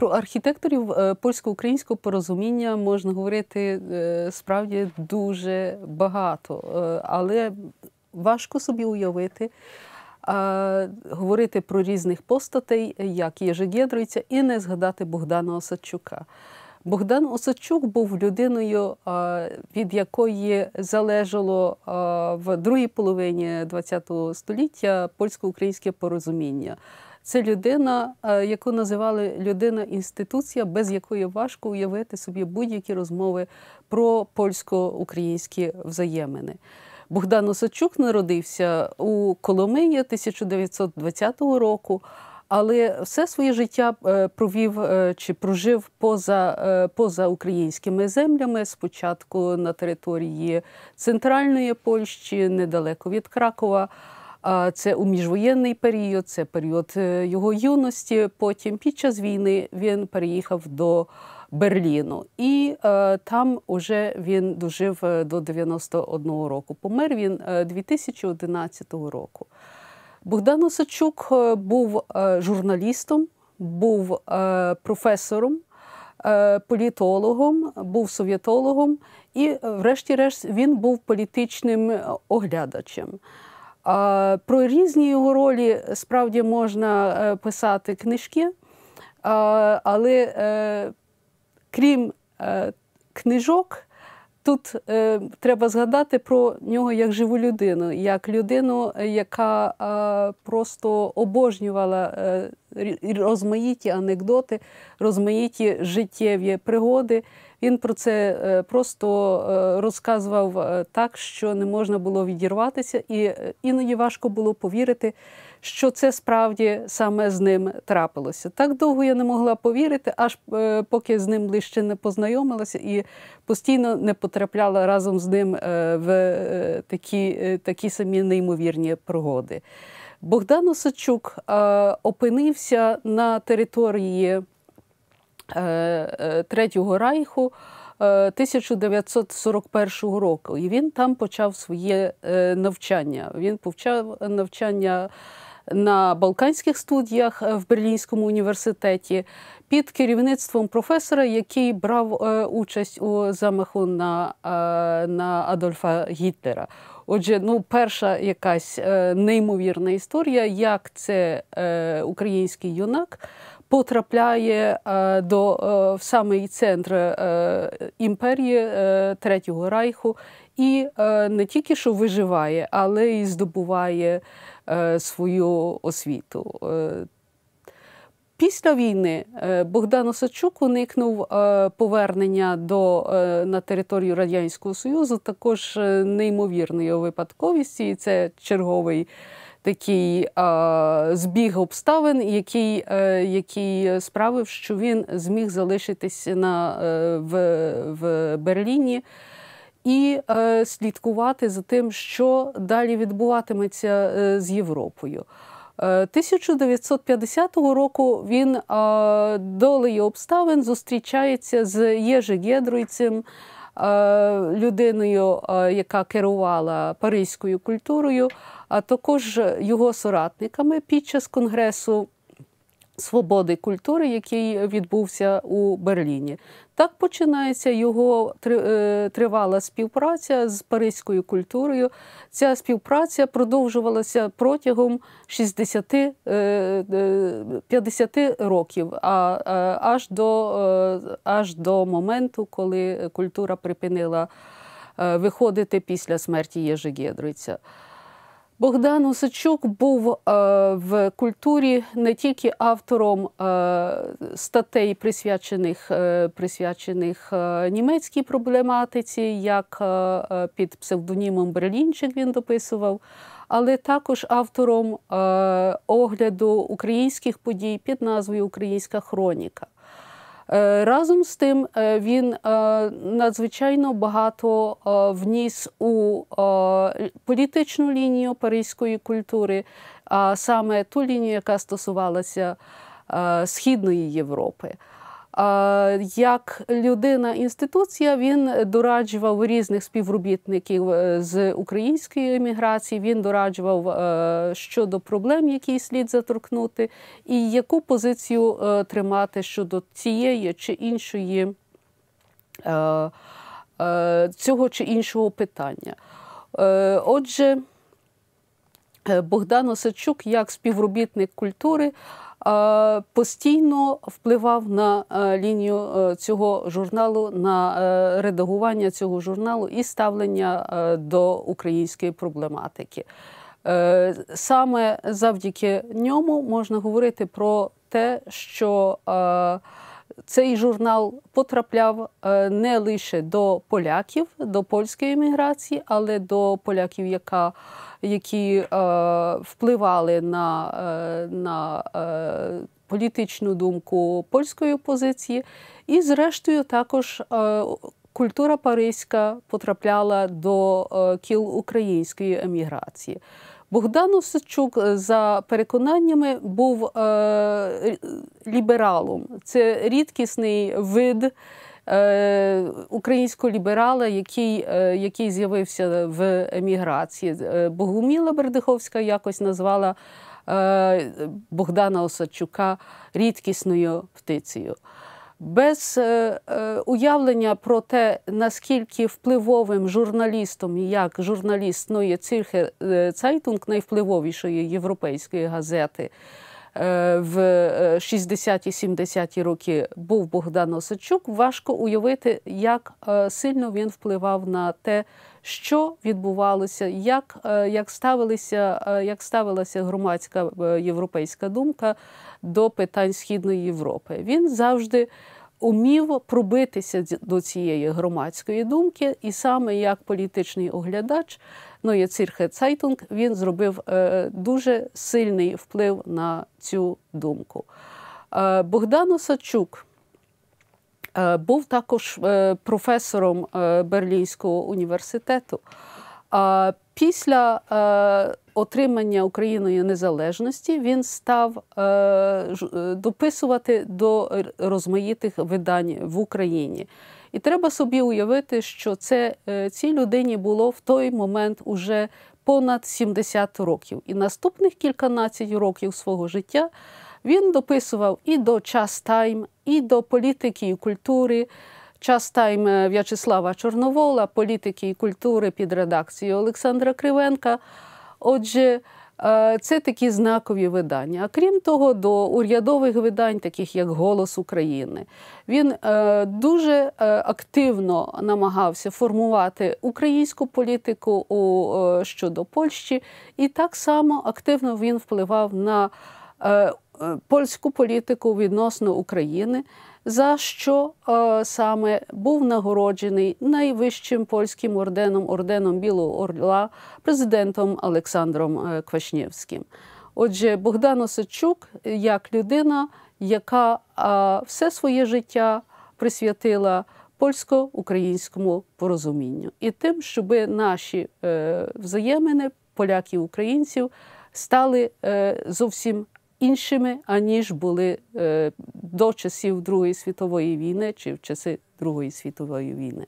Про архітекторів польсько-українського порозуміння можна говорити справді дуже багато, але важко собі уявити. Говорити про різних постатей, як Єжегєдройця, і не згадати Богдана Осадчука. Богдан Осадчук був людиною, від якої залежало в другій половині ХХ століття польсько-українське порозуміння. Це людина, яку називали людина-інституція, без якої важко уявити собі будь-які розмови про польсько-українські взаємини. Богдан Осадчук народився у Коломиї 1920 року але все своє життя е, провів е, чи прожив поза, е, поза українськими землями. Спочатку на території центральної Польщі, недалеко від Кракова. Це у міжвоєнний період, це період його юності. Потім, під час війни, він переїхав до Берліну, і е, там уже він дожив до 91 року. Помер він 2011 року. Богдан Осадчук е, був е, журналістом, був е, професором, політологом, був совєтологом і, врешті-решт, він був політичним оглядачем. Про різні його ролі справді можна писати книжки, але крім книжок, Тут е, треба згадати про нього як живу людину, як людину, яка е, просто обожнювала е, розмаїті анекдоти, розмаїті життєві пригоди. Він про це е, просто е, розказував е, так, що не можна було відірватися, і іноді важко було повірити що це справді саме з ним трапилося. Так довго я не могла повірити, аж е, поки з ним ближче не познайомилася і постійно не потрапляла разом з ним е, в е, такі, такі самі неймовірні пригоди. Богдан Осадчук опинився на території Третього Райху. 1941 року, і він там почав своє навчання. Він почав навчання на Балканських студіях е, в Берлінському університеті під керівництвом професора, який брав е, участь у замаху на, е, на Адольфа Гітлера. Отже, ну, перша якась неймовірна історія, як це український юнак. Потрапляє до в самий центр імперії Третього Райху і не тільки що виживає, але й здобуває Е, свою освіту. Е, після війни е, Богдан Осадчук уникнув повернення до, на територію Радянського Союзу, також неймовірної випадковості. І це черговий такий а, збіг обставин, який який справив, що він зміг залишитися на, в, в Берліні і е, слідкувати за тим, що далі відбуватиметься е, з Європою. 1950 е, року він долею обставин зустрічається з Єжи Гєдруйцем, людиною, яка керувала паризькою культурою, а також його соратниками під час конгресу свободи культури, який відбувся у Берліні. Так починається його е, тривала співпраця з паризькою культурою. Ця співпраця продовжувалася протягом 60-50 е, е, років, а аж до, аж до моменту, коли культура припинила виходити після смерті Єжегєдриця. Богдан Усачук був е, в культурі не тільки автором е, статей, присвячених е, присвячених німецькій проблематиці, як під псевдонімом Берлінчик він дописував, але також автором огляду українських подій під назвою Українська хроніка. Е, разом з тим е, він е, надзвичайно багато вніс у політичну лінію паризької культури, а саме ту лінію, яка стосувалася Східної Європи. Як людина інституція він дораджував різних співробітників е, з української еміграції. Він дораджував е, щодо проблем, які слід заторкнути, і яку позицію е, тримати щодо цієї чи іншої цього чи іншого питання. Отже, Богдан Осадчук як співробітник культури постійно впливав на е, лінію е, цього журналу, на е, редагування цього журналу і ставлення до української проблематики. Саме завдяки ньому можна говорити про те, що цей журнал потрапляв не лише до поляків, до польської еміграції, але до поляків, яка які е, впливали на, е, на е, політичну думку польської опозиції, і, зрештою, також культура паризька потрапляла до кіл української еміграції. Богдан Осадчук, за переконаннями, був е, лібералом. Це рідкісний вид Е, українського ліберала, який е, який з'явився в еміграції. Е, Богуміла Бердиховська якось назвала Богдана Осадчука рідкісною птицею. Без уявлення про те, наскільки впливовим журналістом, як журналіст Ноє Цирхер Цайтунг, найвпливовішої європейської газети. Е, в 60-70-ті е, роки був Богдан Осадчук, важко уявити, як е, сильно він впливав на те, що відбувалося, як як, ставилися, як ставилася громадська європейська думка до питань Східної Європи. Він завжди умів пробитися до цієї громадської думки, і саме як політичний оглядач. Ну, Цірхе Цайтунг він зробив е, дуже сильний вплив на цю думку. Е, Богдан Осадчук е, був також професором Берлінського університету. Після отримання Україною незалежності він став дописувати до розмаїтих видань в Україні. І треба собі уявити, що це е, цій людині було в той момент уже понад 70 років. І наступних кільканадцять років свого життя він дописував і до час тайм, і до політики і культури. Час тайм В'ячеслава Чорновола, політики і культури під редакцією Олександра Кривенка. Отже, Е, це такі знакові видання. А крім того, до урядових видань, таких як Голос України, він е, дуже е, активно намагався формувати українську політику щодо Польщі, і так само активно він впливав на польську політику відносно України за що е, саме був нагороджений найвищим польським орденом орденом Білого Орла президентом Олександром е, Квашнєвським. Отже, Богдан Осадчук як людина, яка е, все своє життя присвятила польсько-українському порозумінню і тим, щоб наші е, взаємини поляків українців стали е, зовсім іншими, аніж були е, до часів Другої світової війни чи в часи Другої світової війни.